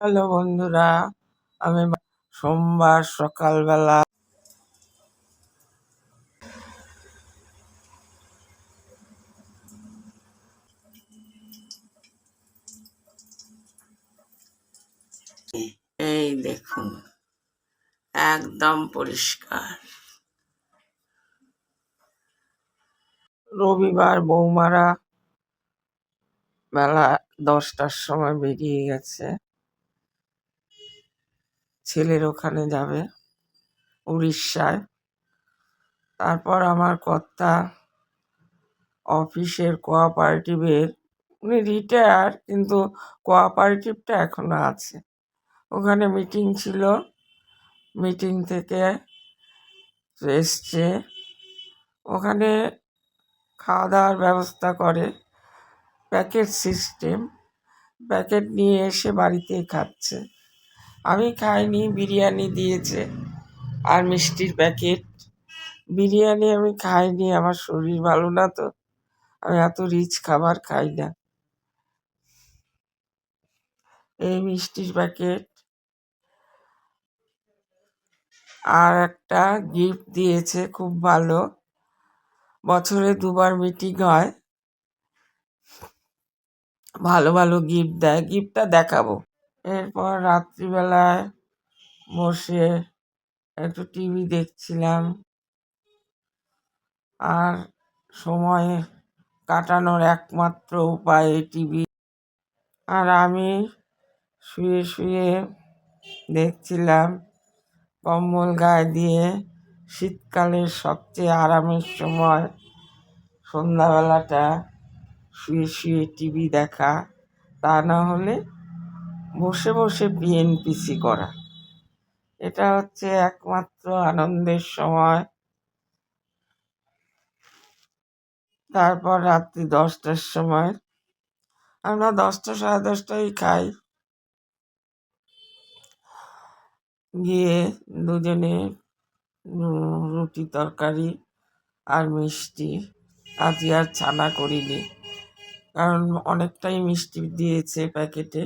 Hello বন্ধুরা আমি সোমবার সকালবেলা এই দেখুন একদম পরিষ্কার। রবিবার বৌমারা বেলা দশটার সময় বেরিয়ে গেছে। ছেলের ওখানে যাবে, উড়িষ্যায়। তারপর আমার কর্তা অফিসের কোঅপারেটিভের, উনি রিটায়ার কিন্তু কোঅপারেটিভটা এখনও আছে। ওখানে মিটিং ছিল, মিটিং থেকে এসছে। ওখানে খাওয়া দাওয়ার ব্যবস্থা করে, প্যাকেট সিস্টেম, প্যাকেট নিয়ে এসে বাড়িতেই খাচ্ছে। আমি খাইনি, বিরিয়ানি দিয়েছে আর মিষ্টির প্যাকেট। বিরিয়ানি আমি খাইনি, আমার শরীর ভালো না তো, আমি এত রিচ খাবার খাই না। এই মিষ্টির প্যাকেট। আর একটা গিফট দিয়েছে, খুব ভালো। বছরে দুবার মিটিং হয়। ভালো ভালো গিফট দেয়। গিফটটা দেখাবো। এরপর রাত্রিবেলায় বসে একটু টিভি দেখছিলাম। আর সময় কাটানোর একমাত্র উপায় টিভি। আর আমি শুয়ে শুয়ে দেখছিলাম কম্বল গায়ে দিয়ে শীতকালের সবচেয়ে আরামের সময় সন্ধ্যাবেলাটা শুয়ে শুয়ে টিভি দেখা। তা না হলে বসে বসে বিএনপিসি করা। এটা হচ্ছে একমাত্র আনন্দের সময়। তারপর রাত্রি দশটার সময়। আমরা দশটা, সাড়ে দশটায় খাই। গিয়ে দুজনে রুটি, তরকারি আর মিষ্টি। আজকে আর ছানা করিনি, কারণ অনেকটাই মিষ্টি দিয়েছে প্যাকেটে।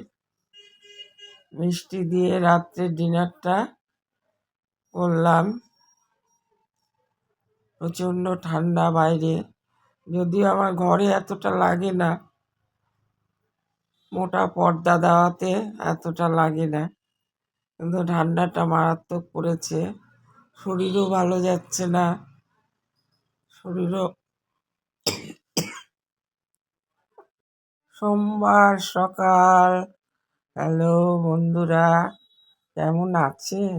মিষ্টি দিয়ে রাত্রে ডিনারটা করলাম। প্রচণ্ড ঠান্ডা বাইরে। যদিও আমার ঘরে এতটা লাগে না, মোটা পর্দা দেওয়াতে এতটা লাগে না, কিন্তু ঠান্ডাটা মারাত্মক পড়েছে। শরীরও ভালো যাচ্ছে না, শরীরও সোমবার সকাল হ্যালো বন্ধুরা, কেমন আছেন?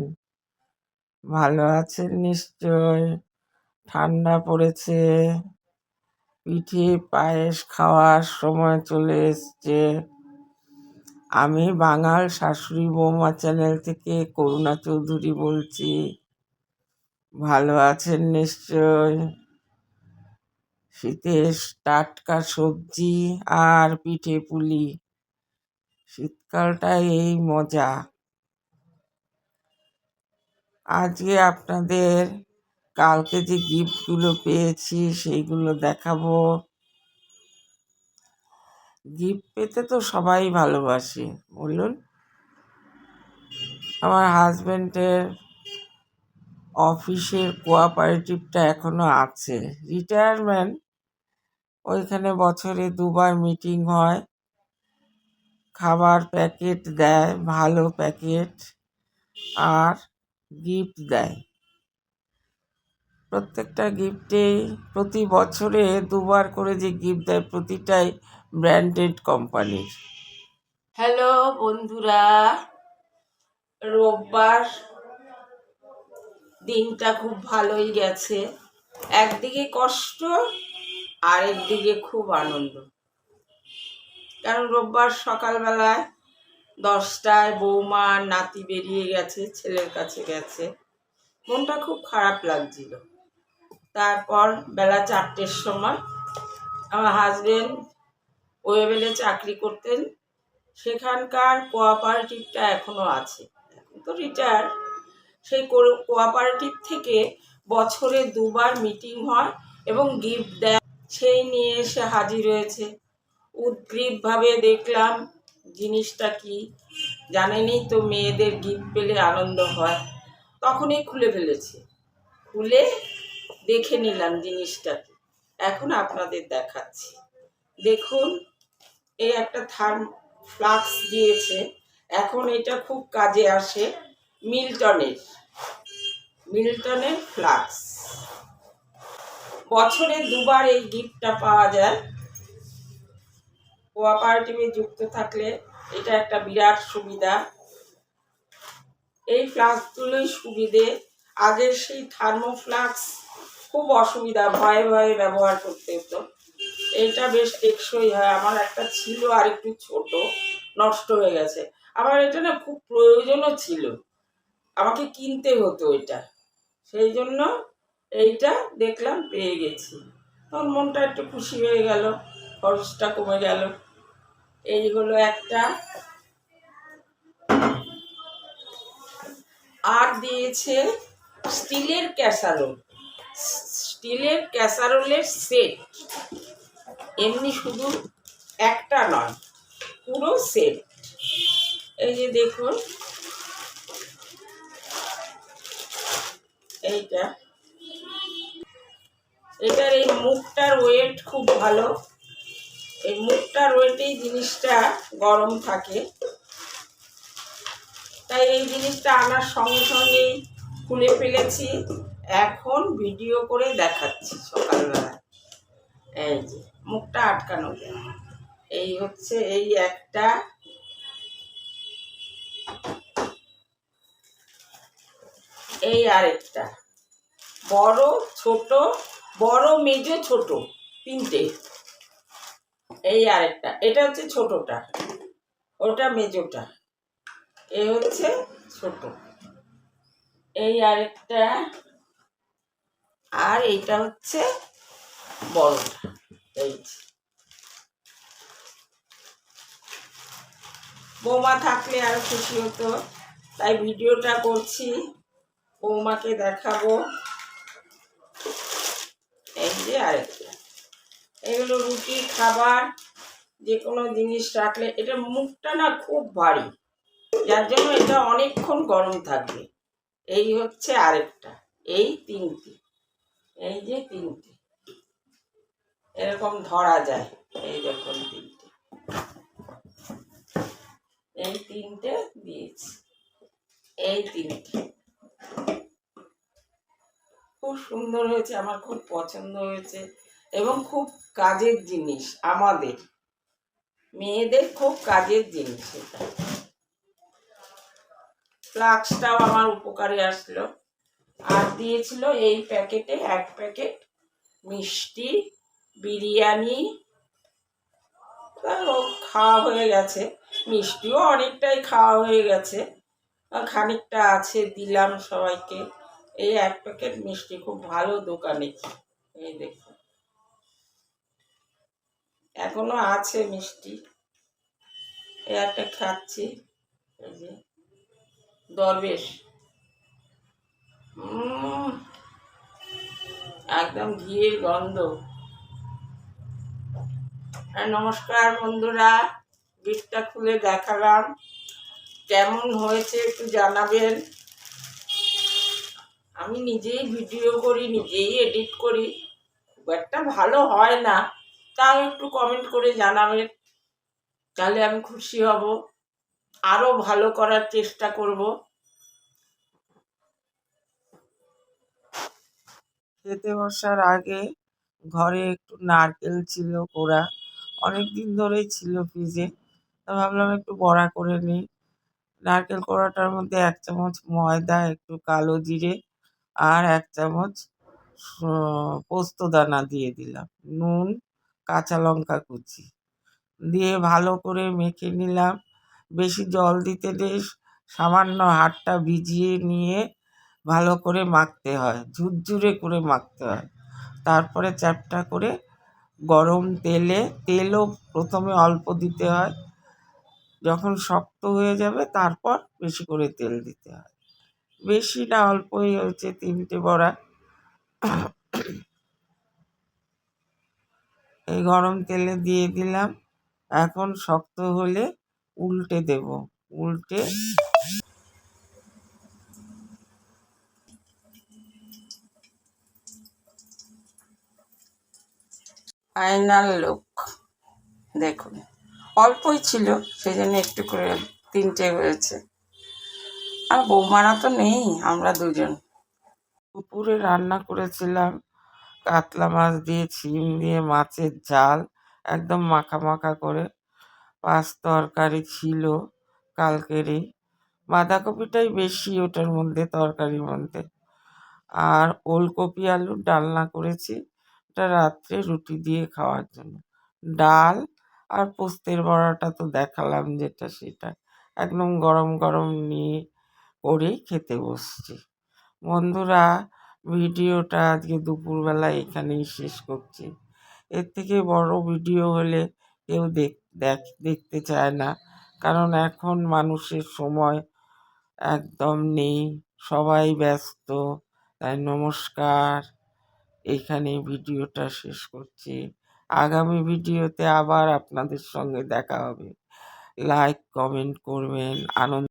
ভালো আছেন নিশ্চয়। ঠান্ডা পড়েছে, পিঠে পায়েস খাওয়ার সময় চলে এসছে। আমি বাঙাল শাশুড়ি বৌমা চ্যানেল থেকে করুণা চৌধুরী বলছি। ভালো আছেন নিশ্চয়? শীতের টাটকা সবজি আর পিঠে পুলি। শীতকালটা এই মজা। আজকে আপনাদের কালকে যে গিফটগুলো পেয়েছি সেইগুলো দেখাবো। গিফট পেতে তো সবাই ভালোবাসে, বলুন। আমার হাজবেন্ডের অফিসের কোঅপারেটিভটা এখনও আছে। রিটায়ারমেন্ট, ওইখানে বছরে দুবার মিটিং হয়। খাবার প্যাকেট দেয়, ভালো প্যাকেট আর গিফট দেয়। প্রত্যেকটা গিফটেই প্রতি বছরে দুবার করে যে গিফট দেয় প্রতিটাই ব্র্যান্ডেড কোম্পানির। হ্যালো বন্ধুরা, রোববার দিনটা খুব ভালোই গেছে। একদিকে কষ্ট আর একদিকে খুব আনন্দ। কারণ রোববার সকালবেলায় দশটায় বৌমা নাতি বেরিয়ে গেছে, ছেলের কাছে গেছে। মনটা খুব খারাপ লাগছিল। তারপর বেলা চারটের সময় আমার হাজবেন্ড ওয়েবেলে চাকরি করতেন। সেখানকার কোঅপারেটিভটা এখনও আছে। এখন তো রিটায়ার সেই কোঅপারেটিভ থেকে বছরে দুবার মিটিং হয় এবং গিফট দেয়। সেই নিয়ে এসে হাজির হয়েছে। উদ্গ্রীবভাবে দেখলাম জিনিসটা কি। জানেনই তো মেয়েদের গিফট পেলে আনন্দ হয়। তখনই খুলে ফেলেছি। খুলে দেখে নিলাম জিনিসটাকে। এখন আপনাদের দেখাচ্ছি। দেখুন এই একটা থার্ম ফ্লাক্স দিয়েছে। এখন এটা খুব কাজে আসে মিল্টনের। মিল্টনের ফ্লাক্স। বছরে দুবার এই গিফটটা পাওয়া যায়। কোঅপারেটিভে যুক্ত থাকলে এটা একটা বিরাট সুবিধা। এই ফ্লাক্সগুলোই সুবিধে। আগের সেই থার্মো ফ্লাক্স খুব অসুবিধা, ভয়ে ভয়ে ব্যবহার করতে হতো। এটা বেশ টেকসই হয়। আমার একটা ছিল আর একটু ছোট, নষ্ট হয়ে গেছে। আমার এটা না খুব প্রয়োজনও ছিল। আমাকে কিনতে হতো এটা। সেই জন্য এইটা দেখলাম পেয়ে গেছি। তখন মনটা একটু খুশি হয়ে গেল, খরচটা কমে গেল। এই হলো একটা। আর দিয়েছে স্টিলের ক্যাসারোল। স্টিলের ক্যাসারোলের সেট। এমনি শুধু একটা নয়, পুরো সেট। এই যে দেখুন। এইটা। এটার এই মুখটার ওয়েট খুব ভালো। এই মুখটা ওয়েটেই জিনিসটা গরম থাকে। তাই এই জিনিসটা আনার সঙ্গে সঙ্গেই খুলে ফেলেছি। এখন ভিডিও করে দেখাচ্ছি সকালবেলা এই যে, মুখটা আটকানো এই হচ্ছে, এই একটা এই আরেকটা। বড়, ছোট, বড়, মেজো, ছোট, তিনটে। এই আরেকটা। এটা হচ্ছে ছোটটা। ওটা মেজোটা। এ হচ্ছে ছোট। এই আরেকটা। আর এইটা হচ্ছে বড়টা। এই। বৌমা থাকলে আরও খুশি হতো। তাই ভিডিওটা করছি। বৌমাকে দেখাবো। এই যে আরেকটা। এগুলো রুটি, খাবার যে কোনো জিনিস রাখলে এটা মুখটা না খুব ভারী। যার জন্য এটা অনেকক্ষণ গরম থাকবে। এই হচ্ছে আরেকটা। এই তিনটি। এই যে তিনটি। এরকম ধরা যায়। এই দেখুন তিনটে। এই তিনটে দিয়েছি। এই তিনটে। খুব সুন্দর হয়েছে, আমার খুব পছন্দ হয়েছে। এবং খুব কাজের জিনিস আমাদের। মেয়েদের খুব কাজের জিনিস এটা। ফ্লাক্সটাও আমার উপকারে আসলো। আর দিয়েছিল এই প্যাকেটে এক প্যাকেট মিষ্টি, বিরিয়ানি। খাওয়া হয়ে গেছে। মিষ্টিও অনেকটাই খাওয়া হয়ে গেছে। খানিকটা আছে, দিলাম সবাইকে। এই এক প্যাকেট মিষ্টি, খুব ভালো দোকানে। এই দেখুন। এখনও আছে মিষ্টি। এই একটা খাচ্ছি। দরবেশ। একদম ঘিয়ের গন্ধ। নমস্কার বন্ধুরা গিফটটা খুলে দেখালাম। কেমন হয়েছে একটু জানাবেন। আমি নিজেই ভিডিও করি, নিজেই এডিট করি। খুব একটা ভালো হয় না। তাও একটু কমেন্ট করে জানাবেন তাহলে আমি খুশি হব। আরও ভালো করার চেষ্টা করব। খেতে বসার আগে ঘরে একটু নারকেল ছিল, কোড়া। অনেক দিন ধরেই ছিল ফ্রিজে তা ভাবলাম একটু বড়া করে নিই। নারকেল কোড়াটার মধ্যে এক চামচ ময়দা, একটু কালো জিরে আর এক চামচ পোস্ত দানা দিয়ে দিলাম। নুন কাঁচা লঙ্কা কুচি। দিয়ে ভালো করে মেখে নিলাম। বেশি জল দিতে নেই, সামান্য হাতটা ভিজিয়ে নিয়ে ভালো করে মাখতে হয়, ঝুরঝুরে করে মাখতে হয়। তারপরে চ্যাপটা করে গরম তেলে, তেলও প্রথমে অল্প দিতে হয়। যখন শক্ত হয়ে যাবে, তারপর বেশি করে তেল দিতে হয়। বেশি না অল্পই হয়েছে তিনটে বড়া। এই গরম তেলে দিয়ে দিলাম। এখন শক্ত হলে উল্টে দেব। উল্টে ফাইনাল লুক। দেখুন, অল্পই ছিল সেই জন্য একটু করে তিনটে হয়েছে। আর বৌমারা তো নেই, আমরা দুজন। দুপুরে রান্না করেছিলাম। কাতলা মাছ দিয়ে ছিম দিয়ে, মাছের ঝাল, একদম মাখা মাখা করে। পাঁচ তরকারি ছিল কালকেরই বাঁধাকপিটাই বেশি ওটার মধ্যে, তরকারির মধ্যে। আর ওলকপি আলুর ডালনা করেছি, ওটা রাত্রে রুটি দিয়ে খাওয়ার জন্য। ডাল আর পোস্তের বড়াটা তো দেখালাম যেটা সেটা। একদম গরম গরম নিয়ে করেই খেতে বসছি। বন্ধুরা ভিডিওটা আজকে দুপুরবেলা এখানেই শেষ করছি। এর থেকে বড় ভিডিও হলে কেউ দেখ দেখ, দেখতে চায় না। কারণ এখন মানুষের সময় একদম নেই, সবাই ব্যস্ত। তাই নমস্কার এখানে ভিডিওটা শেষ করছি। আগামী ভিডিওতে আবার আপনাদের সঙ্গে দেখা হবে। লাইক, কমেন্ট করবেন, আনন্দ